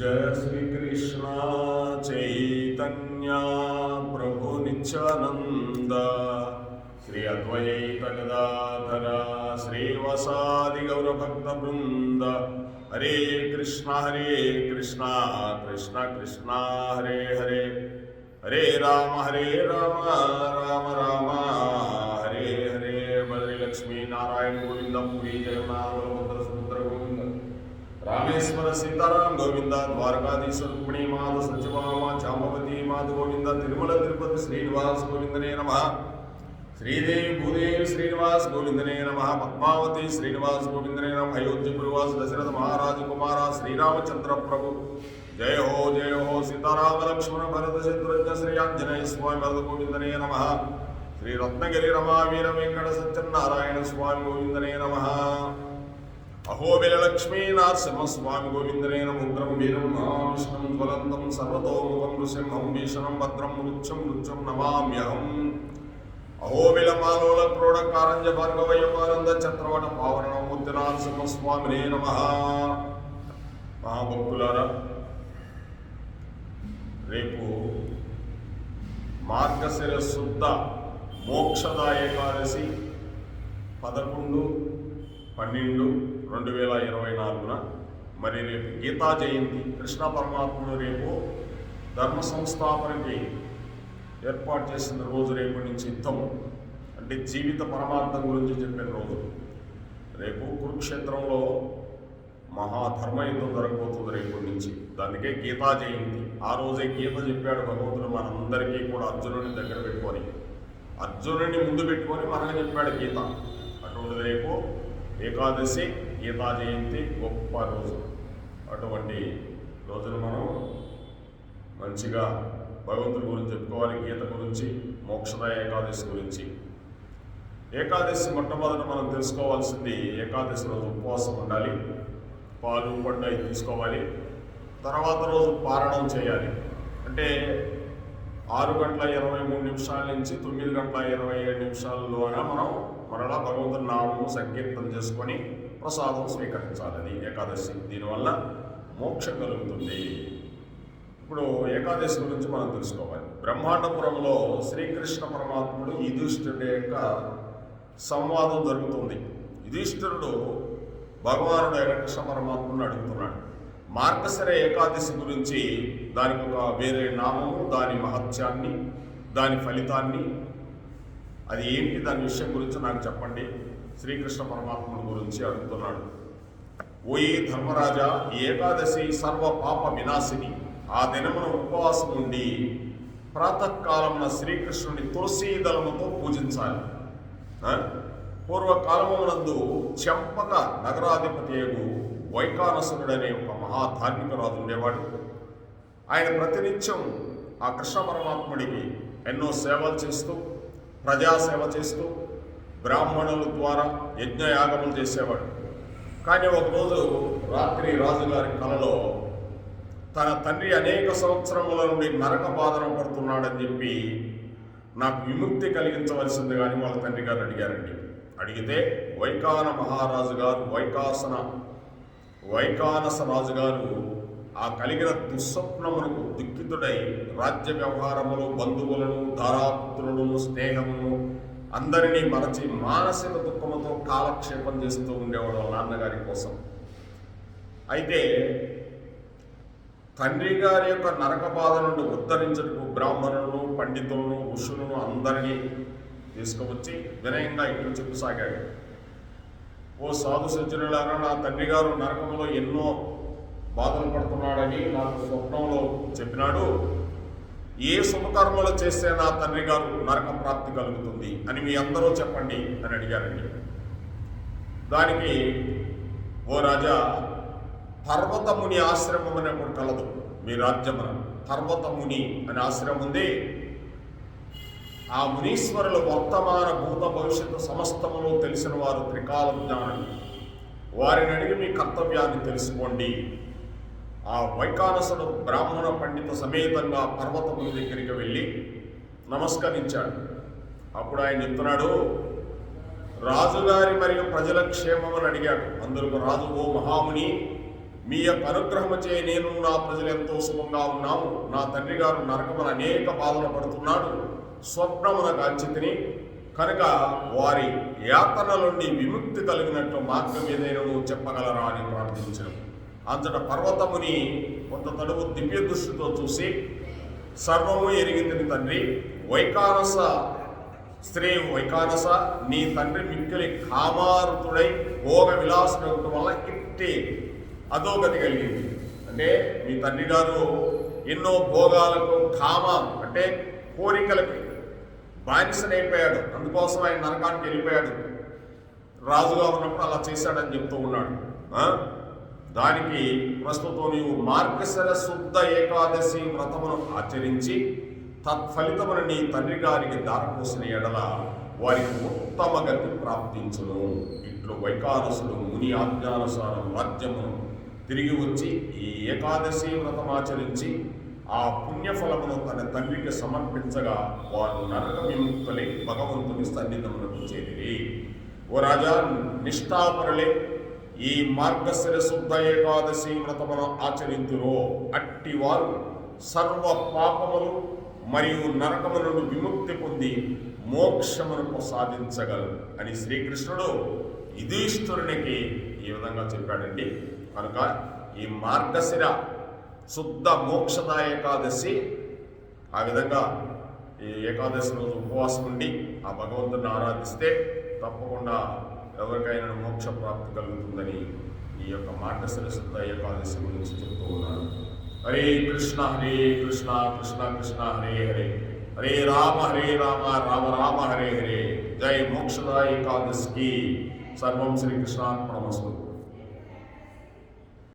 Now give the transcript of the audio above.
जय श्री कृष्ण चैतन्य प्रभु नित्यानंद श्री अद्वैत गदाधर श्रीवसादि गौर भक्त वृंद हरे कृष्ण हरे कृष्ण कृष्ण कृष्ण, हरे हरे। हरे राम हरे राम राम राम। हरे हरे। बद्री लक्ष्मी नारायण गोविंद, पुरी जगन्नाथ, बलभद्र गोविंद। రామేశ్వర సీతారాం గోవింద ద్వారకాధీశ రుక్మిణీ మాధ సత్యభామ చామవతి మాధ గోవింద తిరుమల తిరుపతి శ్రీనివాస్ గోవిందనే నమ. శ్రీదేవి భూదేవి శ్రీనివాస్ గోవిందనే నమ. పద్మావతి శ్రీనివాస్ గోవిందనే నమ. అయోధ్య గురువాస్ దశరథ మహారాజు కుమార శ్రీరామచంద్ర ప్రభు. జయ హో జయ హో సీతారామ లక్ష్మణ భరత శత్రుఘ్న శ్రీయాంజనేయ స్వామి భరత గోవిందనే నమ. శ్రీ రత్నగిరి రమావీర వెంకట సత్యనారాయణ స్వామి గోవిందనే నమ. అహోబిలక్ష్మీ నరసింహస్వామి గోవిందనే నముగ్రం వీరం మహావిష్ణం జ్వలంతం సర్వతోముఖం నృసింహం భీషణం భద్రం మృత్యం మృత్యం నమామ్యహం. అహోబిలమాలోల క్రోడ కారంజ భార్గవయోగానంద చక్రవట పావరణమూర్తి నరసింహస్వామినే నమ. మహాభక్తులారా రేపు మార్గశిర శుద్ధ పదకొండు పన్నెండు రెండు వేల ఇరవై నాలుగున మరి రేపు గీతా జయంతి కృష్ణ పరమాత్ముడు రేపు ధర్మ సంస్థాపనకి ఏర్పాటు చేసిన రోజు రేపు నుంచి యుద్ధం అంటే జీవిత పరమార్థం గురించి చెప్పిన రోజు. రేపు కురుక్షేత్రంలో మహాధర్మ యుద్ధం జరగబోతుంది రేపు నుంచి. దానికే గీతా జయంతి. ఆ రోజే గీత చెప్పాడు భగవంతుడు మనందరికీ కూడా అర్జునుడిని దగ్గర పెట్టుకొని. అర్జునుడిని ముందు పెట్టుకొని మనకు చెప్పాడు గీత. అటువంటి రేపు ఏకాదశి గీతా జయంతి గొప్ప రోజు. అటువంటి రోజున మనం మంచిగా భగవంతుడి గురించి చెప్పుకోవాలి గీత గురించి మోక్షదాయ ఏకాదశి గురించి. ఏకాదశి మొట్టమొదట మనం తెలుసుకోవాల్సింది ఏకాదశి రోజు ఉపవాసం ఉండాలి పాలు పండు అవి తీసుకోవాలి తర్వాత రోజు పారణం చేయాలి. అంటే ఆరు గంటల ఇరవై మూడు నిమిషాల నుంచి తొమ్మిది గంటల ఇరవై ఏడు నిమిషాల్లోగా మనం మరలా భగవంతుని నామము సంకీర్తన చేసుకొని ప్రసాదం స్వీకరించాలి అది ఏకాదశి. దీనివల్ల మోక్షం కలుగుతుంది. ఇప్పుడు ఏకాదశి గురించి మనం తెలుసుకోవాలి. బ్రహ్మాండపురంలో శ్రీకృష్ణ పరమాత్ముడు యుధిష్ఠుడి యొక్క సంవాదం జరుగుతుంది. యుధిష్ఠిరుడు భగవానుడు అయిన కృష్ణ పరమాత్ముడిని అడుగుతున్నాడు. మార్గశిర ఏకాదశి గురించి దానికి ఒక వేరే నామము దాని మహత్యాన్ని దాని ఫలితాన్ని. అది ఏంటి దాని విషయం గురించి నాకు చెప్పండి. శ్రీకృష్ణ పరమాత్ముడి గురించి అడుగుతున్నాడు. ఓయి ధర్మరాజా ఈ ఏకాదశి సర్వ పాప వినాశిని. ఆ దినమున ఉపవాసం ఉండి ప్రాతకాలమున శ్రీకృష్ణుని తులసీ దళముతో పూజించాలి పూర్వకాలమునందు చెంపక నగరాధిపతి వైకానసునుడనే ఒక మహాధార్మిక రాజు ఉండేవాడు. ఆయన ప్రతినిత్యం ఆ కృష్ణ పరమాత్ముడికి ఎన్నో సేవలు చేస్తూ ప్రజాసేవ చేస్తూ బ్రాహ్మణుల ద్వారా యజ్ఞయాగములు చేసేవాడు. కానీ ఒకరోజు రాత్రి రాజుగారి కలలో తన తండ్రి అనేక సంవత్సరముల నుండి నరక బాధన పడుతున్నాడని చెప్పి నాకు విముక్తి కలిగించవలసింది కానీ వాళ్ళ తండ్రి గారు అడిగారండి. అడిగితే వైకాన మహారాజు గారు వైకాసన వైకానస రాజు గారు ఆ కలిగిన దుస్వప్నమునకు దుఃఖితుడై రాజ్య వ్యవహారములు బంధువులను ధారాపుత్రులను స్నేహమును అందరినీ మరచి మానసిక దుఃఖముతో కాలక్షేపం చేస్తూ ఉండేవాడు నాన్నగారి కోసం. అయితే తండ్రి గారి యొక్క నరక బాధ నుండి ఉద్ధరించటకు బ్రాహ్మణులను పండితులను ఋషులను అందరినీ తీసుకువచ్చి వినయంగా ఇట్లు చెప్పసాగాడు. ఓ సాధు సజ్జనులారా నా తండ్రి గారు నరకంలో ఎన్నో బాధలు పడుతున్నాడని నాకు స్వప్నంలో చెప్పినాడు. ఏ శుభకర్మలు చేస్తే నా తండ్రి గారు నరక ప్రాప్తి కలుగుతుంది అని మీ అందరూ చెప్పండి అని అడిగారండి. దానికి ఓ రాజా పర్వతముని ఆశ్రమం అనే ఒకటి కలదు మీ రాజ్యమున. పర్వతముని అనే ఆశ్రమం ఉంది. ఆ మునీశ్వరుల వర్తమాన భూత భవిష్యత్తు సమస్తములో తెలిసిన వారు త్రికాల జ్ఞానులు. వారిని అడిగి మీ కర్తవ్యాన్ని తెలుసుకోండి. ఆ వైకానసుడు బ్రాహ్మణ పండిత సమేతంగా పర్వతముల దగ్గరికి వెళ్ళి నమస్కరించాడు. అప్పుడు ఆయన చెప్తున్నాడు రాజుగారి మరియు ప్రజల క్షేమమని అడిగాడు. అందులో రాజు ఓ మహాముని మీ యొక్క అనుగ్రహము చే నేను నా ప్రజలు ఎంతో సుఖంగా ఉన్నాము. నా తండ్రి గారు నరకమని అనేక బాధలు పడుతున్నాడు. స్వప్నమున కాంచితిని. కనుక వారి యాతన నుండి విముక్తి కలిగినట్లు మార్గం ఏదైనా చెప్పగలరా అని ప్రార్థించడం అంతట పర్వతముని కొంత తడువు దివ్య దృష్టితో చూసి సర్వము ఎరిగింది తండ్రి వైకానస స్త్రీ వైకానస నీ తండ్రి మిక్కిలి కామారుతుడై భోగ విలాసం వల్ల ఇట్టి అధోగతి కలిగింది. అంటే మీ తండ్రి గారు ఎన్నో భోగాలకు కామ అంటే కోరికలకి బానిసనైపోయాడు అందుకోసం ఆయన నరకానికి వెళ్ళిపోయాడు. రాజుగా ఉన్నప్పుడు అలా చేశాడని చెప్తూ ఉన్నాడు. దానికి ప్రస్తుతం నీవు మార్గశర శుద్ధ ఏకాదశి వ్రతమును ఆచరించి తత్ఫలితమును నీ తండ్రి గారికి దారపోసిన ఎడల వారికి ఉత్తమ గతి ప్రాప్తించును. ఇట్లు వైకాదశులు ముని ఆజ్ఞానుసారం రాజ్యమును తిరిగి వచ్చి ఈ ఏకాదశి వ్రతం ఆచరించి ఆ పుణ్యఫలమును తన తండ్రికి సమర్పించగా వారు నరక విముక్తులై భగవంతుని సన్నిధమునకు చేరిరి. ఓ రాజా నిష్ఠాపరులే ఈ మార్గశిర శుద్ధ ఏకాదశి వ్రతమును ఆచరింతురో. అట్టి వారు సర్వ పాపములు మరియు నరకము నుండి విముక్తి పొంది మోక్షమును సాధించగలరు అని శ్రీకృష్ణుడు యుధిష్ఠురునికి ఈ విధంగా చెప్పాడండి. కనుక ఈ మార్గశిర శుద్ధ మోక్షద ఏకాదశి. ఆ విధంగా ఈ ఏకాదశి రోజు ఉపవాసం ఉండి ఆ భగవంతుని ఆరాధిస్తే తప్పకుండా ఎవరికైనా మోక్ష ప్రాప్తి కలుగుతుందని ఈ యొక్క మార్గశిర శుద్ధ ఏకాదశి గురించి చెప్తూ ఉన్నారు హరే కృష్ణ హరే కృష్ణ కృష్ణ కృష్ణ హరే హరే. హరే రామ హరే రామ రామ రామ హరే హరే. జై మోక్షద ఏకాదశికి. సర్వం శ్రీకృష్ణార్పణమస్తు